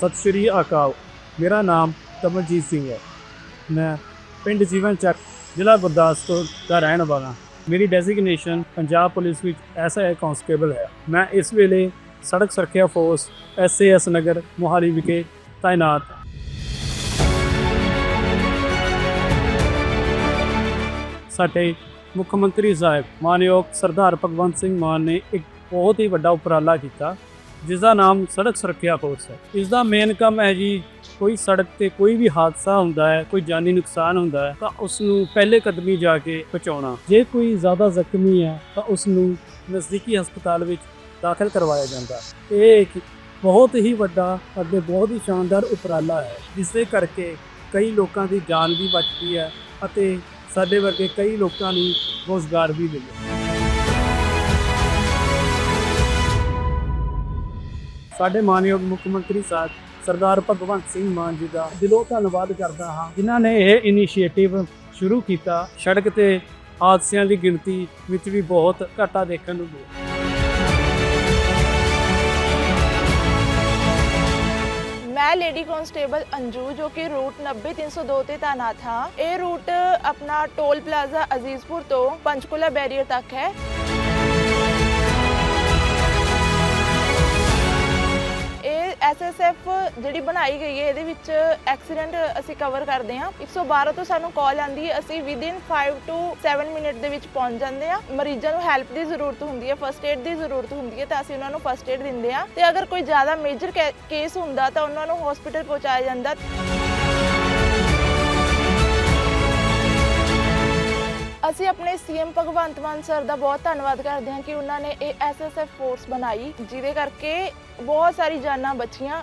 ਸਤਿ ਸ਼੍ਰੀ ਅਕਾਲ। ਮੇਰਾ ਨਾਮ ਕਮਲਜੀਤ ਸਿੰਘ ਹੈ। ਮੈਂ ਪਿੰਡ ਜੀਵਨ ਚੱਕ ਜ਼ਿਲ੍ਹਾ ਗੁਰਦਾਸਪੁਰ ਦਾ ਰਹਿਣ ਵਾਲਾ ਮੇਰੀ ਡੈਜ਼ਿਗਨੇਸ਼ਨ ਪੰਜਾਬ ਪੁਲਿਸ ਵਿੱਚ ਐਸਆਈ ਕਾਂਸਟੇਬਲ ਹੈ। ਮੈਂ ਇਸ ਵੇਲੇ ਸੜਕ ਸੁਰੱਖਿਆ ਫੋਰਸ ਐਸਏਐਸ ਨਗਰ ਮੋਹਾਲੀ ਵਿਖੇ ਤਾਇਨਾਤ ਹਾਂ। ਸਾਡੇ ਮੁੱਖ ਮੰਤਰੀ ਸਾਹਿਬ ਮਾਨਯੋਗ ਸਰਦਾਰ ਭਗਵੰਤ ਸਿੰਘ ਮਾਨ ਨੇ ਇੱਕ ਬਹੁਤ ਹੀ ਵੱਡਾ ਉਪਰਾਲਾ ਕੀਤਾ। ਜਿਸ ਦਾ ਨਾਮ ਸੜਕ ਸੁਰੱਖਿਆ ਫੋਰਸ ਹੈ। ਇਸ ਦਾ ਮੇਨ ਕੰਮ ਹੈ ਜੀ, ਕੋਈ ਸੜਕ ਤੇ ਕੋਈ ਵੀ ਹਾਦਸਾ ਹੁੰਦਾ ਹੈ, ਕੋਈ ਜਾਨੀ ਨੁਕਸਾਨ ਹੁੰਦਾ ਹੈ, ਤਾਂ ਉਸ ਨੂੰ ਪਹਿਲੇ ਕਦਮੀ ਜਾ ਕੇ ਪਹੁੰਚਾਉਣਾ। ਜੇ ਕੋਈ ਜ਼ਿਆਦਾ ਜ਼ਖਮੀ ਹੈ, ਤਾਂ ਉਸ ਨੂੰ ਨਜ਼ਦੀਕੀ ਹਸਪਤਾਲ ਵਿੱਚ ਦਾਖਲ ਕਰਵਾਇਆ ਜਾਂਦਾ ਇਹ ਇੱਕ ਬਹੁਤ ਹੀ ਵੱਡਾ ਅਤੇ ਬਹੁਤ ਹੀ ਸ਼ਾਨਦਾਰ ਉਪਰਾਲਾ ਹੈ ਜਿਸ ਦੇ ਕਰਕੇ ਕਈ ਲੋਕਾਂ ਦੀ ਜਾਨ ਵੀ ਬਚਦੀ ਹੈ ਅਤੇ ਸਾਡੇ ਵਰਗੇ ਕਈ ਲੋਕਾਂ ਨੂੰ ਰੋਜ਼ਗਾਰ ਵੀ ਮਿਲਿਆ ਸਾਡੇ ਮਾਨਯੋਗ ਮੁੱਖ ਮੰਤਰੀ ਸਾਹਿਬ, ਸਰਦਾਰ ਭਗਵੰਤ ਸਿੰਘ ਮਾਨ ਜੀ ਦਾ ਦਿਲੋਂ ਧੰਨਵਾਦ ਕਰਦਾ ਹਾਂ। ਜਿਨ੍ਹਾਂ ਨੇ ਇਹ ਇਨੀਸ਼ੀਏਟਿਵ ਸ਼ੁਰੂ ਕੀਤਾ, ਸੜਕ ਤੇ ਹਾਦਸਿਆਂ ਦੀ ਗਿਣਤੀ ਵਿੱਚ ਵੀ ਬਹੁਤ ਘਾਟਾ ਦੇਖਣ ਨੂੰ ਮਿਲਿਆ। ਮੈਂ ਲੇਡੀ ਕਾਂਸਟੇਬਲ ਅੰਜੂ, ਜੋ ਕਿ ਰੂਟ 90302 ਤੇ ਤਾਇਨਾਤ ਹਾਂ। ਇਹ ਰੂਟ ਆਪਣਾ ਟੋਲ ਪਲਾਜ਼ਾ ਅਜ਼ੀਜ਼ਪੁਰ ਤੋਂ ਪੰਚਕੂਲਾ ਬੈਰੀਅਰ ਤੱਕ ਹੈ। ਐਸਐਸਐਫ ਜਿਹੜੀ ਬਣਾਈ ਗਈ ਹੈ, ਇਹਦੇ ਵਿੱਚ ਐਕਸੀਡੈਂਟ ਅਸੀਂ ਕਵਰ ਕਰਦੇ ਹਾਂ। 112 ਤੋਂ ਸਾਨੂੰ ਕਾਲ ਆਂਦੀ ਹੈ, ਅਸੀਂ ਵਿਦਿਨ 5 ਟੂ 7 ਮਿੰਟ ਦੇ ਵਿੱਚ ਪਹੁੰਚ ਜਾਂਦੇ ਹਾਂ। ਮਰੀਜ਼ਾਂ ਨੂੰ ਹੈਲਪ ਦੀ ਜ਼ਰੂਰਤ ਹੁੰਦੀ ਹੈ ਫਸਟ ਏਡ ਦੀ ਜ਼ਰੂਰਤ ਹੁੰਦੀ ਹੈ, ਤਾਂ ਅਸੀਂ ਉਹਨਾਂ ਨੂੰ ਫਸਟ ਏਡ ਦਿੰਦੇ ਹਾਂ। ਤੇ ਅਗਰ ਕੋਈ ਜ਼ਿਆਦਾ ਮੇਜਰ ਕੇਸ ਹੁੰਦਾ, ਤਾਂ ਉਹਨਾਂ ਨੂੰ ਹਸਪੀਟਲ ਪਹੁੰਚਾਇਆ ਜਾਂਦਾ। ਅਸੀਂ ਆਪਣੇ ਸੀਐਮ ਭਗਵੰਤ ਮਾਨ ਸਰ ਦਾ ਬਹੁਤ ਧੰਨਵਾਦ ਕਰਦੇ ਹਾਂ ਕਿ ਉਹਨਾਂ ਨੇ ਇਹ ਐਸਐਸਐਫ ਫੋਰਸ ਬਣਾਈ, ਜਿਹਦੇ ਕਰਕੇ ਬਹੁਤ ਸਾਰੀ ਜਾਨਾਂ ਬਚੀਆਂ।